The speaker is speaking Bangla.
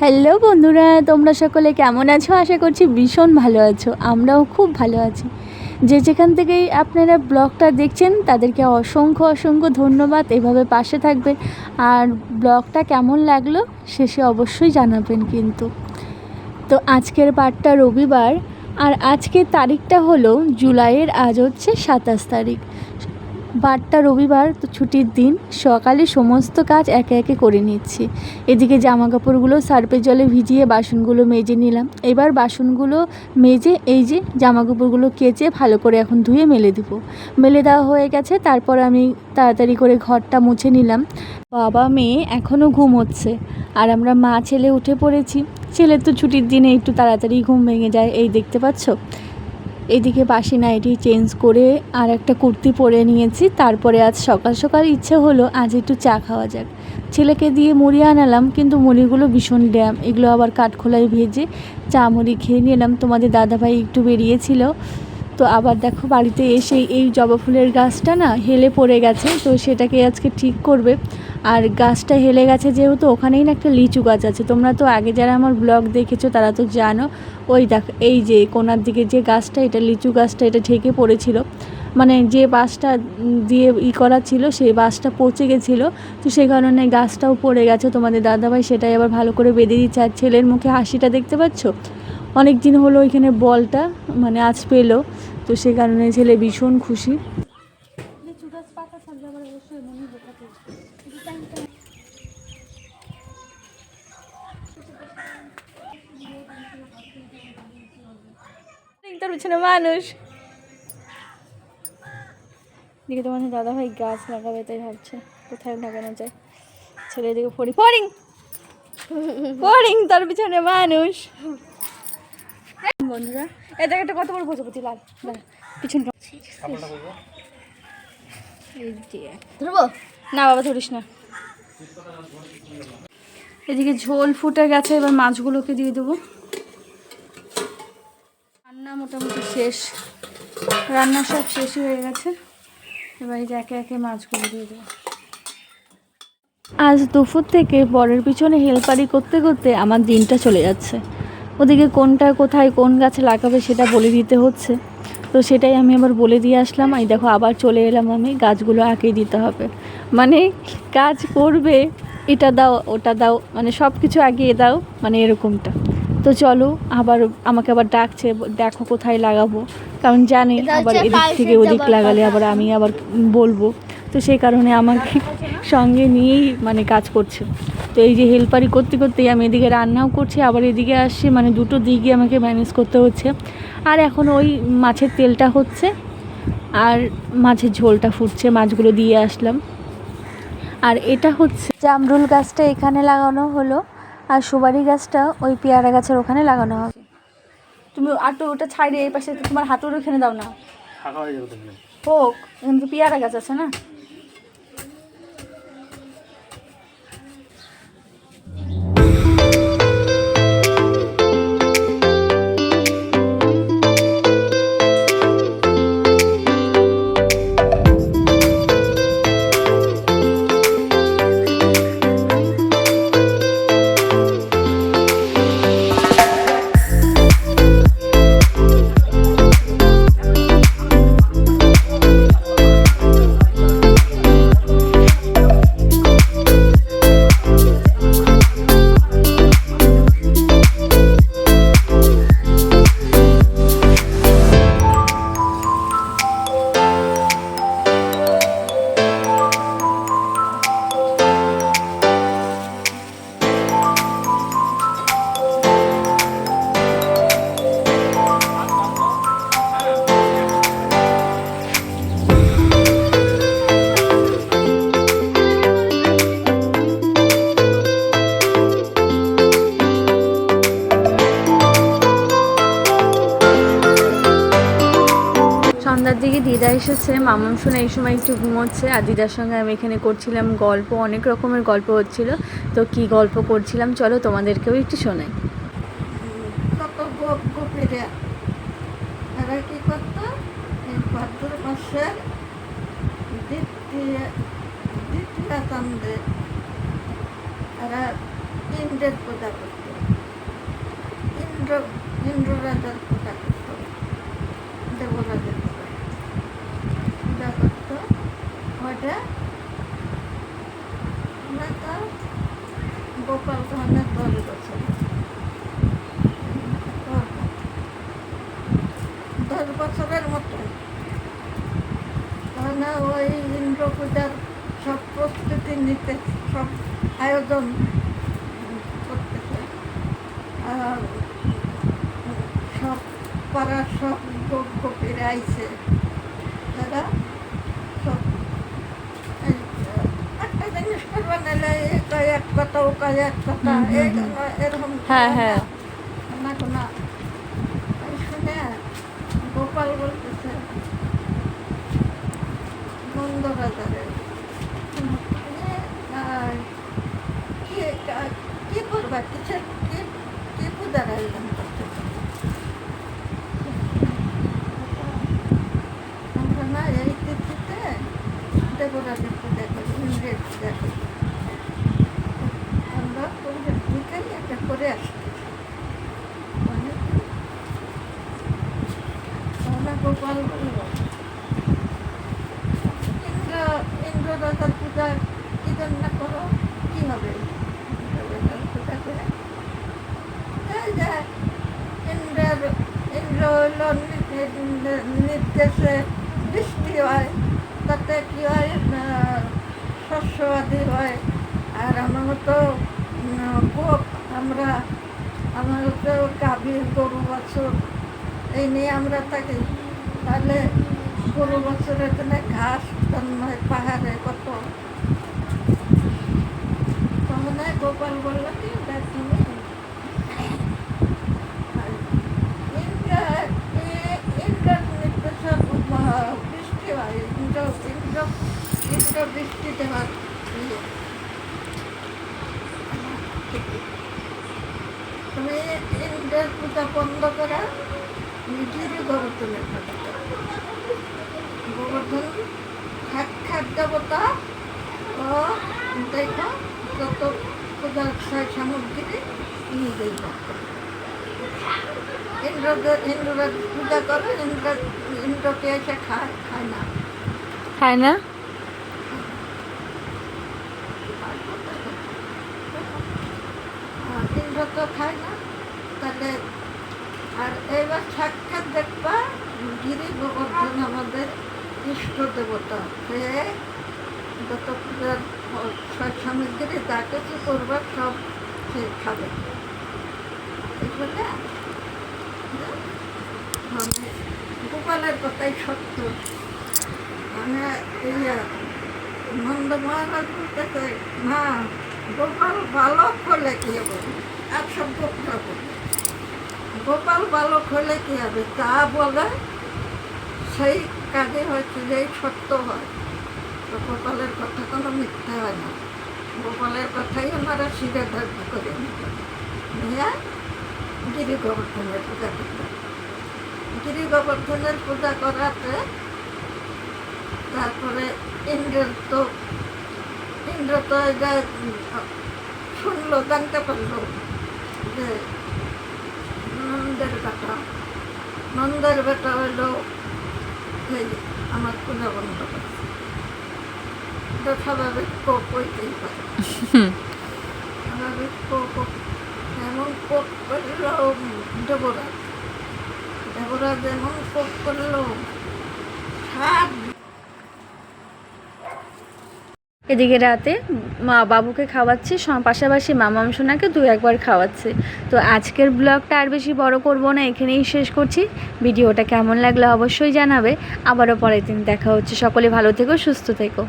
হ্যালো বন্ধুরা, তোমরা সকলে কেমন আছো? আশা করছি ভীষণ ভালো আছো। আমরাও খুব ভালো আছি। যে যেখান থেকেই আপনারা ব্লগটা দেখছেন, তাদেরকে অসংখ্য অসংখ্য ধন্যবাদ। এভাবে পাশে থাকবেন। আর ব্লগটা কেমন লাগল, শেষে অবশ্যই জানাবেন কিন্তু। তো আজকের পার্টটা রবিবার, আর আজকের তারিখটা হলো জুলাইয়ের আজ হচ্ছে সাতাশ তারিখ। বারটা রবিবার তো ছুটির দিন, সকালে সমস্ত কাজ একে একে করে নিচ্ছি। এদিকে জামা কাপড়গুলো সার্পের জলে ভিজিয়ে বাসনগুলো মেজে নিলাম। এবার বাসনগুলো মেজে এই যে জামা কাপড়গুলো কেচে ভালো করে এখন ধুয়ে মেলে দেবো। মেলে দেওয়া হয়ে গেছে, তারপর আমি তাড়াতাড়ি করে ঘরটা মুছে নিলাম। বাবা মেয়ে এখনও ঘুম হচ্ছে আর আমরা মা ছেলে উঠে পড়েছি। ছেলের তো ছুটির দিনে একটু তাড়াতাড়ি ঘুম ভেঙে যায়, এই দেখতে পাচ্ছ? এদিকে বাসি নাইটি চেঞ্জ করে আর একটা কুর্তি পরে নিয়েছি। তারপরে আজ সকাল সকাল ইচ্ছে হলো আজ একটু চা খাওয়া যাক। ছেলেকে দিয়ে মুড়ি আনালাম, কিন্তু মুড়িগুলো ভীষণ ড্যাম। এগুলো আবার কাঠখোলায় ভেজে চা মুড়ি খেয়ে নিলাম। তোমাদের দাদাভাই একটু বেরিয়েছিল। তো আবার দেখো বাড়িতে এসে এই জবা ফুলের গাছটা না হেলে পড়ে গেছে তো সেটাকে আজকে ঠিক করবে। আর গাছটা হেলে গেছে যেহেতু ওখানেই না একটা লিচু গাছ আছে। তোমরা তো আগে যারা আমার ব্লগ দেখেছ তারা তো জানো ওই দেখ এই যে কোনার দিকে যে গাছটা এটা লিচু গাছটা এটা ঢেকে পড়েছিল। মানে যে উম, দিয়ে ই করা ছিল সেই বাঁশটা পচে গেছিল। তো সেই কারণে গাছটাও পড়ে গেছে। তোমাদের দাদাভাই সেটাই আবার ভালো করে বেঁধে দিচ্ছে। আর ছেলের মুখে হাসিটা দেখতে পাচ্ছ? অনেক দিন হলো ওইখানে বলটা মানে আজ পেল, তো সে কারণে ছেলে ভীষণ খুশি। তার পিছনে মানুষ। দিকে তোমাদের দাদা ভাই গাছ লাগাবে, তাই ভাবছে, কোথায় লাগানো যায়। ছেলে এদিকে পড়ি পড়িং! পড়িং তার পিছনে মানুষ। বন্ধুরা। এই জায়গাটা কত বড় প্রজাপতি? লাল। যে। ধরবো? না, বাবা, ধরিস না। এদিকে ঝোল ফুটে গেছে, এবার মাছগুলোকে দিয়ে দেবো। রান্না মোটামুটি শেষ। রান্না সব শেষই হয়ে গেছে। এবার এই যে একে একে মাছগুলো দিয়ে দেবো। আজ দুপুর থেকে বরের পিছনে হেলপারি করতে করতে আমার দিনটা চলে যাচ্ছে। ওদিকে কোনটা কোথায় কোন গাছে লাগাবে সেটা বলে দিতে হচ্ছে। তো সেটাই আমি আবার বলে দিয়ে আসলাম। এই দেখো আবার চলে এলাম আমি গাছগুলো আঁকিয়ে দিতে হবে। মানে কাজ করবে এটা দাও ওটা দাও মানে সব কিছু আগিয়ে দাও মানে এরকমটা। তো চলো আবার আমাকে আবার ডাকছে দেখো কোথায় লাগাবো। কারণ জানি আবার এদিক থেকে ওদিক লাগালে আবার আমি আবার বলব। তো সেই কারণে আমাকে সঙ্গে নিয়েই মানে কাজ করছে। তো এই যে হেল্পারি করতে করতেই আমি এদিকে রান্নাও করছি আবার এদিকে আসছি মানে দুটো দিকই আমাকে ম্যানেজ করতে হচ্ছে। আর এখন ওই মাছের তেলটা হচ্ছে আর মাছের ঝোলটা ফুটছে মাছগুলো দিয়ে আসলাম। আর এটা হচ্ছে জামরুল গাছটা এখানে লাগানো হলো আর সুবারি গাছটা ওই পেয়ারা গাছের ওখানে লাগানো হবে। তুমি আটো ওটা ছাইড়ে এই পাশে তোমার হাঁটুর ওখানে দাও না। হোক পেয়ারা গাছ আছে না? সন্ধ্যার দিকে দিদা এসেছে মামাম শোনা এই সময় একটু ঘুমোচ্ছে, আর দিদার সঙ্গে আমি এখানে করছিলাম গল্প, অনেক রকমের গল্প হচ্ছিল। তো কি গল্প করছিলাম, চলো তোমাদেরকেও একটু শোনাই। ইন্দ্র ইন্দ্র রাজার পূজা করতো দেবরাজের পূজা পূজা করতো না গোপাল ধনের দশ বছর দশ বছরের মতো তাহলে ওই ইন্দ্র পূজার সব প্রস্তুতি নিতে সব আয়োজন করতেছে আর সব পাড়ার সব গোপীরা আইছে। তারা সব এক কথা ও এক কথা। এরকম হ্যাঁ, হ্যাঁ। না কোনো শুনে গোপাল বলতেছে বন্ধ বাজারে কি কি করবা কিসের কি কি পূজার আয়োজন করতে আমরা না এই তিথিতে দেবরাজের পূজা করি ইন্দ্রের পূজা করি আমরা পরিবেশ থেকেই এটা করে আসছি মানে তাহলে গোপাল বলল ইন্দ্র ইন্দ্র রাজার পূজা কি জন্য করো কি হবে ইন্দ্র রাজার পূজা করে এই যে ইন্দ্রের নির্দেশে বৃষ্টি হয়, তাতে কি হয় শস্য আদি হয়। আর আমার তো গোপ, আমরা, আমার তো গাভী গরু, বছর, এই নিয়ে আমরা থাকি। তাহলে গরু, বছরের জন্য ঘাস জন্মায় পাহাড়ে কত? তখন গোপাল বলল, কি তুমি ইন্দ্র এ- ইন্দ্রের নির্দেশে আহ, বৃষ্টি হয় ইন্দ্র ইন্দ্র ইন্দ্র দেওয়ার ইয়ে তুমি ইন্দ্রের পূজা বন্ধ করা নিজেরই গোবর্ধনের। গোবর্ধন সাক্ষাৎ দেবতা ও দেখো যত পূজার সামগ্রী নিজেই ইন্দ্র ইন্দ্র পূজা করে ইন্দ্র ইন্দ্রকে এসে খায় খায় না। খায় না আর ইন্দ্র তো খায় না। তাহলে আর এবার সাক্ষাৎ দেখবা, গিরি গোবর্ধন আমাদের ইষ্ট দেবতা। সে যত পূজার সামগ্রী যা কিছু করবার সব সে খাবে মানে গোপালের কথাই সত্য। মানে এই নন্দ মহারাজ বলতেছে না গোপাল বালক হলে কি হবে? আর গোপটা গোপাল বালক হলে কি হবে? যা বলে সেই কাজে হয়তো যেই সত্য হয়। তো গোপালের কথা কোনো মিথ্যা হয় না। গোপালের কথাই আমরা শিরে ধার্য করে নিয়ে গিরি গোবর্ধনের পূজা করতে। গিরি গোবর্ধনের পূজা করাতে তারপরে ইন্দ্রের তো ইন্দ্র তো এটা শুনলো জানতে পারল যে নন্দের বেটা নন্দের বেটা হইল এই আমার পূজা বন্ধ করছে এটা স্বাভাবিক কোপ হইতেই পারে স্বাভাবিক কোপ এমন কোপ করল দেবরাজ দেবরাজ এমন কোপ করল সাত এদিকে রাতে মা বাবুকে খাওয়াচ্ছি পাশাপাশি মামাম সোনাকে দু একবার খাওয়াচ্ছে। তো আজকের ব্লগটা আর বেশি বড় করব না, এখানেই শেষ করছি। ভিডিওটা কেমন লাগল অবশ্যই জানাবে। আবারও পরের দিন দেখা হচ্ছে। সকলে ভালো থেকো, সুস্থ থেকো।